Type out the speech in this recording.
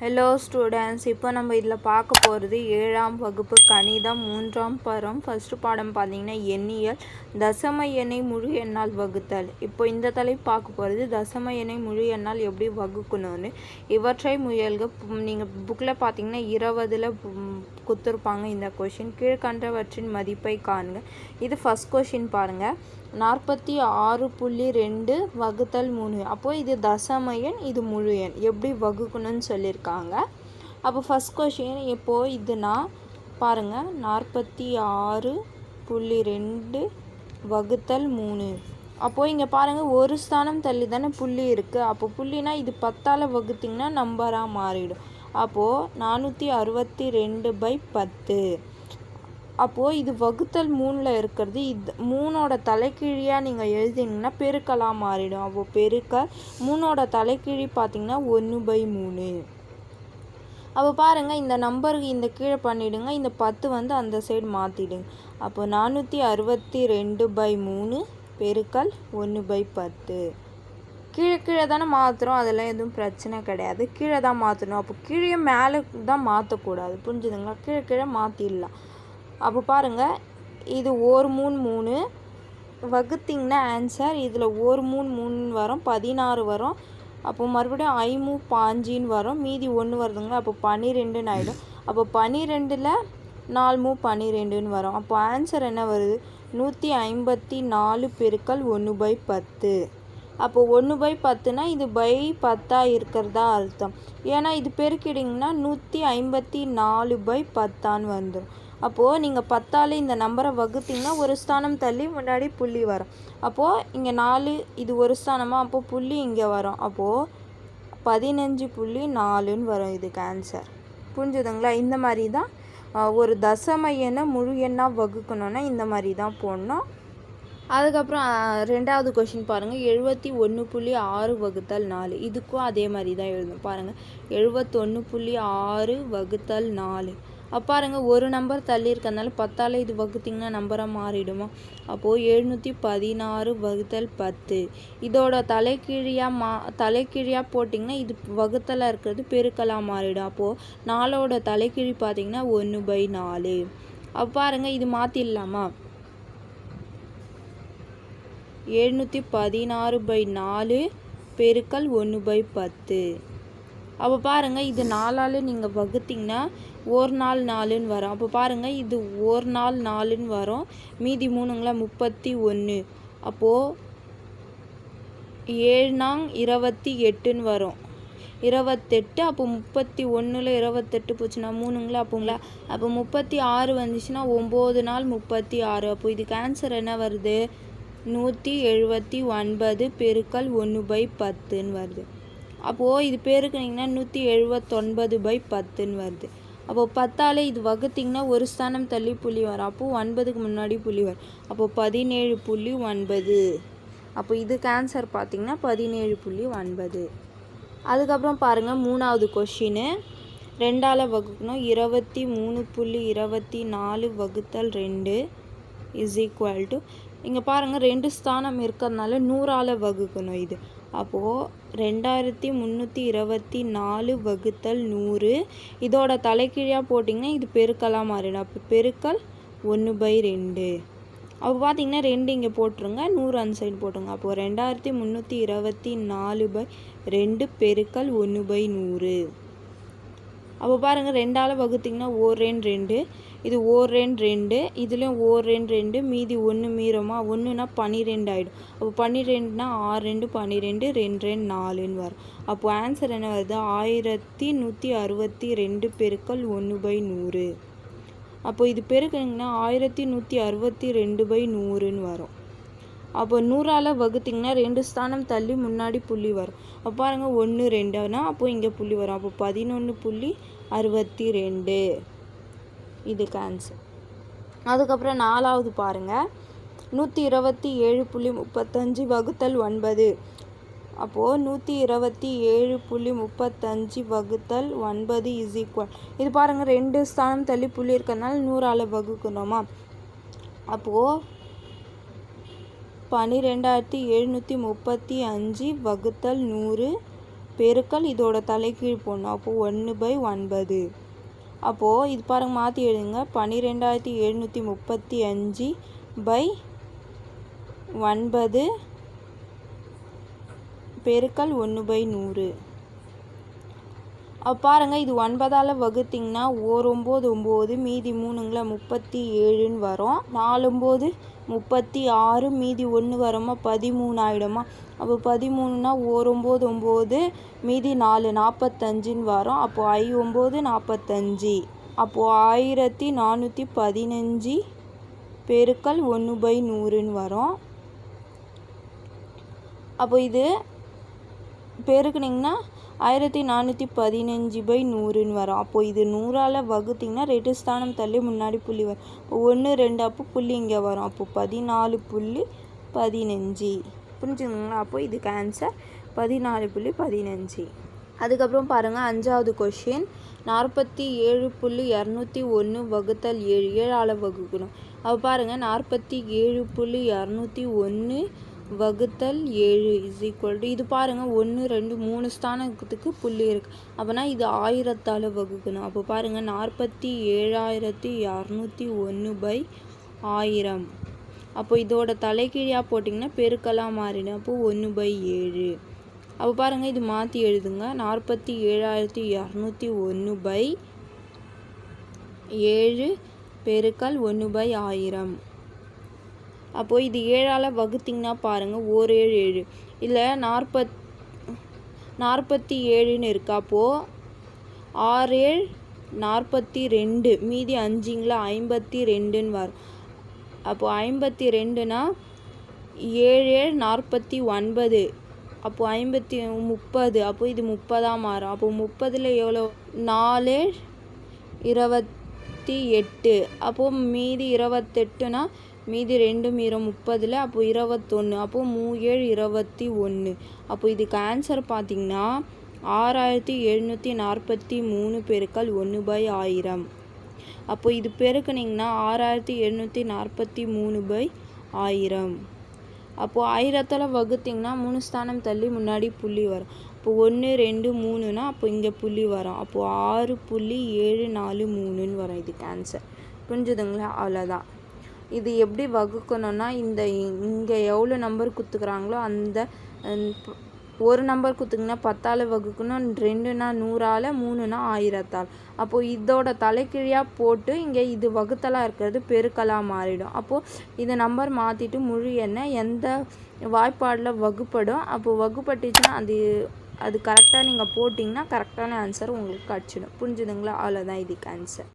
Hello students இப்போ நம்ம இதில் பார்க்க போகிறது ஏழாம் வகுப்பு கணிதம் மூன்றாம் பரம் ஃபஸ்ட்டு பாடம் பார்த்தீங்கன்னா எண்ணியல். தசம எண்ணை முழு எண்ணால் வகுத்தல். இப்போ இந்த தலைப்பு பார்க்க போகிறது தசம எண்ணை முழு எண்ணால் எப்படி வகுக்கணும்னு. இவற்றை முயல்க. நீங்கள் புக்கில் பார்த்தீங்கன்னா இருபதில் கொடுத்துருப்பாங்க. இந்த கொஷின் கீழ்கண்டவற்றின் மதிப்பை காணுங்க. இது ஃபஸ்ட் கொஷின் பாருங்கள் நாற்பத்தி ஆறு புள்ளி ரெண்டு வகுத்தல் மூணு. அப்போது இது தசம எண் இது முழு எண் எப்படி வகுக்கணும்னு சொல்லியிருக்காங்க அப்போ ஃபஸ்ட் கொஷின் இப்போது இதுனா பாருங்கள் நாற்பத்தி ஆறு புள்ளி ரெண்டு வகுத்தல் மூணு. அப்போது இங்கே பாருங்கள் ஒரு ஸ்தானம் தள்ளி தானே புள்ளி இருக்குது அப்போ புள்ளினா இது பத்தால் வகுத்திங்கன்னா நம்பராக மாறிடும். அப்போது நானூற்றி அறுபத்தி ரெண்டு பை பத்து. அப்போது இது வகுத்தல் மூணில் இருக்கிறது. இது மூணோட தலைக்கீழியாக நீங்கள் எழுதினீங்கன்னா பெருக்கலாக மாறிடும். அப்போது பெருக்கல் மூணோட தலைக்கீழி பார்த்தீங்கன்னா ஒன்று பை மூணு. அப்போ பாருங்கள் இந்த நம்பருக்கு இந்த கீழே பண்ணிவிடுங்க இந்த பத்து வந்து அந்த சைடு மாற்றிடுங்க அப்போ நானூற்றி அறுபத்தி ரெண்டு பை மூணு பெருக்கல் ஒன்று பை பத்து. கீழே கீழே தானே மாற்றுறோம் அதெல்லாம் எதுவும் பிரச்சனை கிடையாது. கீழே தான் மாற்றணும் அப்போ கீழே மேலே தான் மாற்றக்கூடாது புரிஞ்சுதுங்களா? கீழே கீழே மாற்றிடலாம் அப்போ பாருங்கள் இது ஒரு மூணு மூணு. வகுத்திங்கன்னா ஆன்சர் இதில் ஒரு மூணு மூணு வரும். பதினாறு வரும். அப்போ மறுபடியும் ஐமூ பாஞ்சின்னு வரும். மீதி ஒன்று வருதுங்க அப்போ பன்னிரெண்டுன்னு ஆகிடும் அப்போ பன்னிரெண்டில் நாலு மூ பன்னிரெண்டுன்னு வரும். அப்போ ஆன்சர் என்ன வருது? நூற்றி ஐம்பத்தி நாலு பெருக்கல் ஒன்று பை பத்து. அப்போ ஒன்று பை பத்துனா இது பை பத்தாக இருக்கிறதா அர்த்தம். ஏன்னா இது பெருக்கிடிங்கன்னா நூற்றி ஐம்பத்தி நாலு பை பத்தான்னு வந்துடும் அப்போது நீங்கள் பத்தால் இந்த நம்பரை வகுத்திங்கன்னா ஒரு ஸ்தானம் தள்ளி முன்னாடி புள்ளி வரும். அப்போது இங்கே நாலு இது ஒரு ஸ்தானமாக அப்போது புள்ளி இங்கே வரும். அப்போது பதினஞ்சு புள்ளி நாலுன்னு வரும் இதுக்கு ஆன்சர் புரிஞ்சுதுங்களா? இந்த மாதிரி தான் ஒரு தசம எண்ணை முழு எண்ணாக வகுக்கணுன்னா இந்த மாதிரி தான் போடணும். அதுக்கப்புறம் ரெண்டாவது கொஷின் பாருங்கள் எழுபத்தி ஒன்று புள்ளி ஆறு வகுத்தல் நாலு. இதுக்கும் அதே மாதிரி தான் எழுதணும் பாருங்கள் எழுபத்தொன்று புள்ளி ஆறு வகுத்தல் நாலு. பாருங்கள் ஒரு நம்பர் தள்ளி இருக்கிறதுனால பத்தால் இது வகுத்திங்கன்னா நம்பராக மாறிடுமா? அப்போது எழுநூற்றி பதினாறு வகுத்தல் பத்து. இதோட தலைக்கீழியாக மா தலைக்கீழியாக போட்டிங்கன்னா இது வகுத்தலாக இருக்கிறது பெருக்கலாக மாறிடும். அப்போது நாலோட தலைக்கீழி பார்த்திங்கன்னா ஒன்று பை நாலு. அப்போ பாருங்கள் இது மாற்றிடலாமா எழுநூற்றி பதினாறு பை நாலு பெருக்கல் ஒன்று பை பத்து. அப்போ பாருங்கள் இது நாலால் நீங்கள் வகுத்திங்கன்னா ஒரு நாள் நாலுன்னு வரும். அப்போ பாருங்கள் இது ஒரு நாள் நாலுன்னு வரும். மீதி மூணுங்களா முப்பத்தி ஒன்று. அப்போது ஏழு நாங் இருபத்தி எட்டுன்னு வரும். இருபத்தெட்டு அப்போ முப்பத்தி ஒன்றில் இருபத்தெட்டு போச்சுன்னா மூணுங்களா அப்போங்களா? அப்போ முப்பத்தி ஆறு வந்துச்சுன்னா ஒம்பது நாள் முப்பத்தி ஆறு. அப்போ இதுக்கு ஆன்சர் என்ன வருது? நூற்றி எழுபத்தி ஒன்பது பெருக்கல் ஒன்று பை பத்துன்னு வருது. அப்போது இது பேருக்குனிங்கன்னா நூற்றி எழுபத்தொன்பது பை பத்துன்னு வருது. அப்போது பத்தால் இது வகுத்திங்கன்னா ஒரு ஸ்தானம் தள்ளி புள்ளி வரும். அப்போது ஒன்பதுக்கு முன்னாடி புள்ளி வரும். அப்போது பதினேழு புள்ளி ஒன்பது. அப்போ இதுக்கு ஆன்சர் பார்த்திங்கன்னா பதினேழு புள்ளி ஒன்பது. அதுக்கப்புறம் பாருங்கள் மூணாவது கொஷின்னு ரெண்டால் வகுக்கணும். இருபத்தி மூணு புள்ளி இருபத்தி நாலு வகுத்தல் ரெண்டு இஸ் ஈக்குவல் டு இங்கே பாருங்கள் ரெண்டு ஸ்தானம் இருக்கிறதுனால நூறால் வகுக்கணும் இது. அப்போது ரெண்டாயிரத்தி முந்நூற்றி இருபத்தி நாலு வகுத்தல் நூறு. இதோட தலைக்கீழாக போட்டிங்கன்னா இது பெருக்கலாக மாறிடும். அப்போ பெருக்கல் ஒன்று பை ரெண்டு. அப்போ பார்த்தீங்கன்னா ரெண்டு இங்கே போட்டுருங்க நூறு அந்த சைடு போட்டுருங்க. அப்போது ரெண்டாயிரத்தி முந்நூற்றி இருபத்தி நாலு பை ரெண்டு பெருக்கல் ஒன்று பை நூறு. அப்போ பாருங்கள் ரெண்டால் வகுத்திங்கன்னா ஓர் ரெண்டு ரெண்டு. இது ஓர் ரெண்டு ரெண்டு இதுலேயும் ஓர் ரெண்டு ரெண்டு மீதி ஒன்று மீறமா? ஒன்றுனா பன்னிரெண்டு ஆகிடும் அப்போ பன்னிரெண்டுனா ஆறு ரெண்டு பன்னிரெண்டு ரெண்டு ரெண்டு நாலுன்னு வரும். அப்போது ஆன்சர் என்ன வருது? ஆயிரத்தி நூற்றி அறுபத்தி ரெண்டு பெருக்கல் ஒன்று பை நூறு. அப்போ இது பெருக்குங்கன்னா ஆயிரத்தி நூற்றி அறுபத்தி ரெண்டு பை நூறுன்னு வரும். அப்போ நூறால் வகுத்திங்கன்னா ரெண்டு ஸ்தானம் தள்ளி முன்னாடி புள்ளி வரும். அப்போ பாருங்கள் ஒன்று ரெண்டுனா அப்போது இங்கே புள்ளி வரும். அப்போ பதினொன்று புள்ளி அறுபத்தி ரெண்டு இது ஆன்சர் அதுக்கப்புறம் நாலாவது பாருங்கள் நூற்றி இருபத்தி ஏழு புள்ளி முப்பத்தஞ்சு வகுத்தல் ஒன்பது. அப்போது நூற்றி இருபத்தி ஏழு புள்ளி முப்பத்தஞ்சு வகுத்தல் ஒன்பது இஸ் ஈக்குவல் இது பாருங்கள் ரெண்டு ஸ்தானம் தள்ளி புள்ளி இருக்கிறதுனால நூறால் வகுக்கணுமா? அப்போது பன்னிரெண்டாயிரத்தி எழுநூற்றி முப்பத்தி அஞ்சு வகுத்தல் நூறு பெருக்கல் இதோட தலைகீழ் போடணும் அப்போது ஒன்று பை ஒன்பது. அப்போது இது பாருங்க மாற்றி எழுதுங்க. பன்னிரெண்டாயிரத்தி எழுநூற்றி முப்பத்தி அஞ்சு பை ஒன்பது பெருக்கல் ஒன்று பை நூறு. பாருங்கள் இது ஒன்பதால் வகுத்திங்கன்னா ஓர் ஒம்பது ஒம்பது மீதி மூணுங்களா முப்பத்தி ஏழுன்னு வரும். நாலும்போது முப்பத்தி ஆறு மீதி ஒன்று வருமா பதிமூணு ஆகிடுமா அப்போ பதிமூணுனா ஓர் ஒம்பது ஒம்பது மீதி நாலு நாற்பத்தஞ்சுன்னு வரும். அப்போது ஐ ஒம்பது நாற்பத்தஞ்சு அப்போது ஆயிரத்தி நானூற்றி பதினஞ்சு பெருக்கல் ஒன்று பை நூறுன்னு வரும். அப்போ இது பெருக்குனிங்கன்னா ஆயிரத்தி நானூற்றி பதினஞ்சு பை நூறுன்னு வரும். அப்போது இது நூறால் வகுத்திங்கன்னா ரெண்டு ஸ்தானம் தள்ளி முன்னாடி புள்ளி வரும். ஒன்று ரெண்டு அப்போ புள்ளி இங்கே வரும். அப்போது பதினாலு புள்ளி பதினஞ்சு. புரிஞ்சுங்களா அப்போ இதுக்கு ஆன்சர் பதினாலு புள்ளி பதினஞ்சு. அதுக்கப்புறம் பாருங்கள் அஞ்சாவது கொஷின் நாற்பத்தி ஏழு புள்ளி இரநூத்தி ஒன்று வகுத்தல் ஏழு. ஏழால் வகுக்கணும். அப்போ பாருங்கள் நாற்பத்தி ஏழு புள்ளி இரநூத்தி ஒன்று வகுத்தல் ஏழு இஸ் ஈக்குவல் டு இது பாருங்கள் ஒன்று ரெண்டு மூணு ஸ்தானத்துக்கு புள்ளி இருக்குது அப்போனா இது ஆயிரத்தால் வகுக்கணும். அப்போ பாருங்கள் நாற்பத்தி ஏழாயிரத்தி இரநூத்தி ஒன்று பை ஆயிரம். அப்போ இதோட தலைகீழியாக போட்டிங்கன்னா பெருக்கலாக மாறிடும். அப்போது ஒன்று பை ஏழு. அப்போ பாருங்கள் இது மாற்றி எழுதுங்க. நாற்பத்தி ஏழாயிரத்தி இரநூத்தி ஒன்று பை ஏழு பெருக்கல் ஒன்று பை ஆயிரம். அப்போது இது ஏழால் வகுத்திங்கன்னா பாருங்கள் ஓர் ஏழு ஏழு. இல்லை நாற்பத் நாற்பத்தி ஏழுன்னு இருக்கா. அப்போது ஆறு ஏழு நாற்பத்தி ரெண்டு. மீதி அஞ்சுங்களா ஐம்பத்தி ரெண்டுன்னு வரும். அப்போது ஐம்பத்தி ரெண்டுனா ஏழு ஏழு நாற்பத்தி ஒன்பது. அப்போது ஐம்பத்தி முப்பது. அப்போது இது முப்பதாக மாறும். அப்போது முப்பதில் எவ்வளோ? நாலு இருபத்தி எட்டு. அப்போது மீதி இருபத்தெட்டுனா மீதி ரெண்டு மீறம் முப்பதில் அப்போ இருபத்தொன்று அப்போ மூ ஏழு இருபத்தி ஒன்று அப்போ இதுக்கு ஆன்சர் பார்த்திங்கன்னா ஆறாயிரத்தி எழுநூற்றி நாற்பத்தி மூணு பெருக்கள் ஒன்று பை ஆயிரம். அப்போ இது பெருக்குனிங்கன்னா ஆறாயிரத்தி எழுநூற்றி நாற்பத்தி மூணு பை ஆயிரம். அப்போது ஆயிரத்தில் வகுத்திங்கன்னா மூணு ஸ்தானம் தள்ளி முன்னாடி புள்ளி வரும். இப்போ ஒன்று ரெண்டு மூணுனா அப்போ இங்கே புள்ளி வரும். அப்போது ஆறு புள்ளி ஏழு நாலு மூணுன்னு வரும் இதுக்கு ஆன்சர் புரிஞ்சுதுங்களா? அவ்வளோதான் இது எப்படி வகுக்கணும்னா இந்த இங்கே எவ்வளோ நம்பர் கொடுத்துக்குறாங்களோ அந்த ஒரு நம்பர் கொடுத்திங்கன்னா பத்தால் வகுக்கணும் ரெண்டுனா நூறால் மூணுனா ஆயிரத்தால் அப்போது இதோட தலைக்கீழியாக போட்டு இங்கே இது வகுத்தலாக இருக்கிறது பெருக்கலாக மாறிடும். அப்போது இந்த நம்பர் மாற்றிட்டு முழு எண்ணெய் எந்த வாய்ப்பாடில் வகுப்படும் அப்போது வகுப்பட்டுச்சுன்னா அது அது கரெக்டாக நீங்கள் போட்டிங்கன்னா கரெக்டான ஆன்சர் உங்களுக்கு கிடச்சிடும். புரிஞ்சுதுங்களா? அவ்வளோதான் இதுக்கு ஆன்சர்